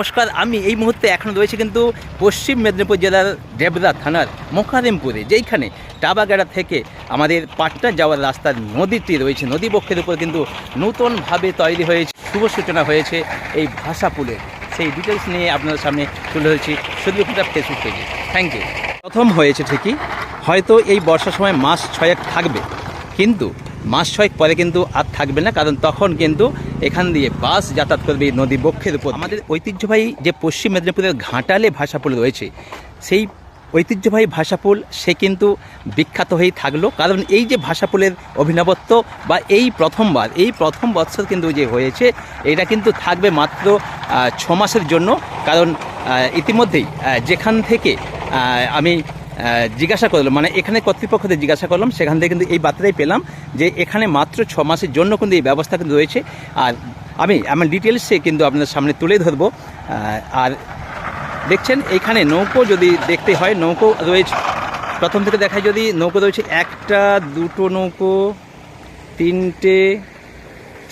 নমস্কার, আমি এই মুহূর্তে এখন রয়েছে কিন্তু পশ্চিম মেদিনীপুর জেলার দেবরা থানার মোকারিমপুরে, যেইখানে টাবাগাড়া থেকে আমাদের পাটনা যাওয়ার রাস্তার নদীটি রয়েছে। নদী বক্ষের উপর কিন্তু নতুনভাবে তৈরি হয়েছে, শুভ সূচনা হয়েছে এই ভাষা পুলের। সেই ডিটেলস নিয়ে আপনাদের সামনে তুলে ধরেছি শুধু ফেসবুক পেজে থ্যাংক ইউ প্রথম হয়েছে ঠিকই, হয়তো এই বর্ষার সময় মাস ছয়েক থাকবে, কিন্তু মাস ছয়েক পরে কিন্তু আর থাকবে না, কারণ তখন কিন্তু এখান দিয়ে বাস যাতায়াত করবে নদী বক্ষের উপর আমাদের ঐতিহ্যবাহী যে পশ্চিম মেদিনীপুরের ঘাটালে ভাষাপুল রয়েছে, সেই ঐতিহ্যবাহী ভাষাপুল সে কিন্তু বিখ্যাত হয়েই থাকল। কারণ এই যে ভাষাপুলের অভিনবত্ব বা এই প্রথমবার, এই প্রথম বৎসর কিন্তু যে হয়েছে, এটা কিন্তু থাকবে মাত্র ছ মাসের জন্য। কারণ ইতিমধ্যেই যেখান থেকে আমি জিজ্ঞাসা করলাম মানে এখানে কর্তৃপক্ষদের জিজ্ঞাসা করলাম, সেখান থেকে কিন্তু এই বার্তাটাই পেলাম যে এখানে মাত্র ছ মাসের জন্য কিন্তু এই ব্যবস্থা কিন্তু রয়েছে। আর আমি আমার ডিটেলসে কিন্তু আপনাদের সামনে তুলে ধরবো। আর দেখছেন, এখানে নৌকো যদি দেখতে হয়, নৌকো রয়েছে। প্রথম থেকে দেখায় যদি, নৌকো রয়েছে একটা, দুটো নৌকো, তিনটে,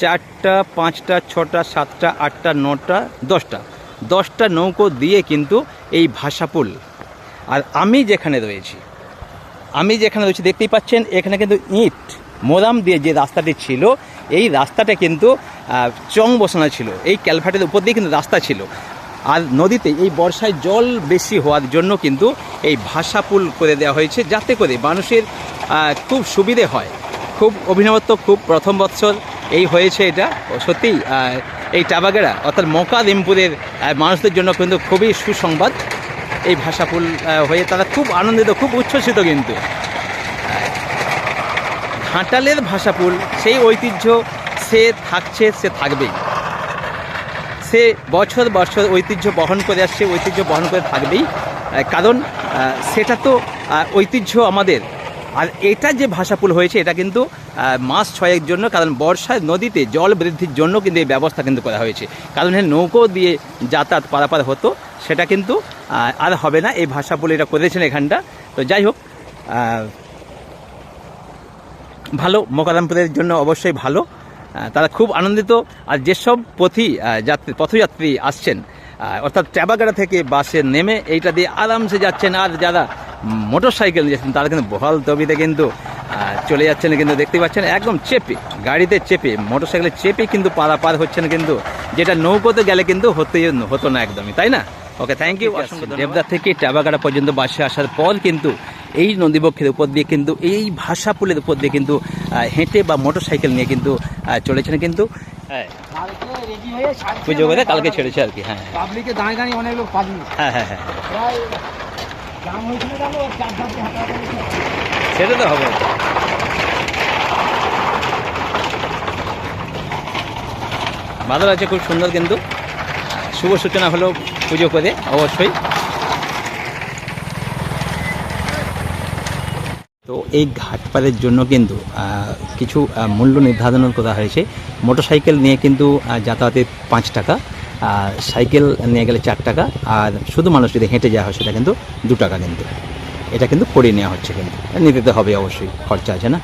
চারটা, পাঁচটা, ছটা, সাতটা, আটটা, নটা, দশটা। দশটা নৌকো দিয়ে কিন্তু এই ভাষাপুল আর আমি যেখানে রয়েছি, আমি যেখানে রয়েছি, দেখতেই পাচ্ছেন, এখানে কিন্তু ইট, মোরাম দিয়ে যে রাস্তাটি ছিল, এই রাস্তাটা কিন্তু চং বসানো ছিল। এই ক্যালভার্টের উপর দিয়ে কিন্তু রাস্তা ছিল। আর নদীতে এই বর্ষায় জল বেশি হওয়ার জন্য কিন্তু এই ভাষা পুল করে দেওয়া হয়েছে, যাতে করে মানুষের খুব সুবিধে হয়। খুব অভিনবত্ব, খুব প্রথম বৎসর এই হয়েছে এটা। ও সত্যিই এই টাবাগেরা অর্থাৎ মকাদিমপুরের মানুষদের জন্য কিন্তু খুবই সুসংবাদ। এই ভাষাপুল আহ, হয়ে তারা খুব আনন্দিত খুব উচ্ছ্বসিত কিন্তু। ঘাটালের ভাষাপুল সেই ঐতিহ্য সে থাকছে সে থাকবেই। সে বছর বছর ঐতিহ্য বহন করে আসছে ঐতিহ্য বহন করে থাকবেই। কারণ সেটা তো ঐতিহ্য আমাদের। আর এটা যে ভাষাপুল হয়েছে এটা কিন্তু মাস ছয়েক জন্য, কারণ বর্ষায় নদীতে জল বৃদ্ধির জন্য কিন্তু এই ব্যবস্থা কিন্তু করা হয়েছে। কারণ নৌকো দিয়ে যাতায়াত পারাপার হতো, সেটা কিন্তু আর হবে না। এই ভাষাপুল এটা করেছেন এখানটা। তো যাই হোক ভালো মোকারামপুরের জন্য অবশ্যই ভালো। তারা খুব আনন্দিত। আর যেসব পথি যাত্রী, পথযাত্রী আসছেন অর্থাৎ ট্যাবাগাড়া থেকে বাসে নেমে এইটা দিয়ে আরামসে যাচ্ছেন। আর যারা মোটর সাইকেল যাচ্ছেন, তারা কিন্তু বহাল তবিতে কিন্তু চলে যাচ্ছেন কিন্তু দেখতে পাচ্ছেন একদম চেপে গাড়িতে চেপে মোটর সাইকেলে চেপে কিন্তু পারাপার হচ্ছেন কিন্তু যেটা নৌকোতে গেলে কিন্তু হতে হতো না একদমই তাই না? ওকে থ্যাংক ইউ দেবদার থেকে টাবাগাড়া পর্যন্ত বাসে আসার পর কিন্তু এই নদীবক্ষের উপর দিয়ে কিন্তু এই ভাষা পুলের উপর দিয়ে কিন্তু হেঁটে বা মোটর সাইকেল নিয়ে কিন্তু চলেছেন কিন্তু। হ্যাঁ। কালকে রেডি হয়ে সাড়ে পুজো করে কালকে ছেড়েছে আর কি হ্যাঁ পাবলিকে দাঁড়িয়ে দাঁড়িয়ে অনেক লোক পাবি হ্যাঁ হ্যাঁ হ্যাঁ। সেটা তো হবে। ভালো আছে খুব সুন্দর কিন্তু। শুভ সূচনা হলো পুজো করে, অবশ্যই। তো এই ঘাটপাড়ের জন্য কিন্তু কিছু মূল্য নির্ধারণ করা হয়েছে। মোটরসাইকেল নিয়ে কিন্তু যাতায়াতের পাঁচ টাকা। সাইকেল নিয়ে গেলে চার টাকা, আর শুধু মানুষ যদি হেঁটে যাওয়া হয় সেটা কিন্তু দু টাকা কিন্তু। এটা কিন্তু করিয়ে নেওয়া হচ্ছে কিন্তু। নিতে হবে অবশ্যই, খরচা আছে না?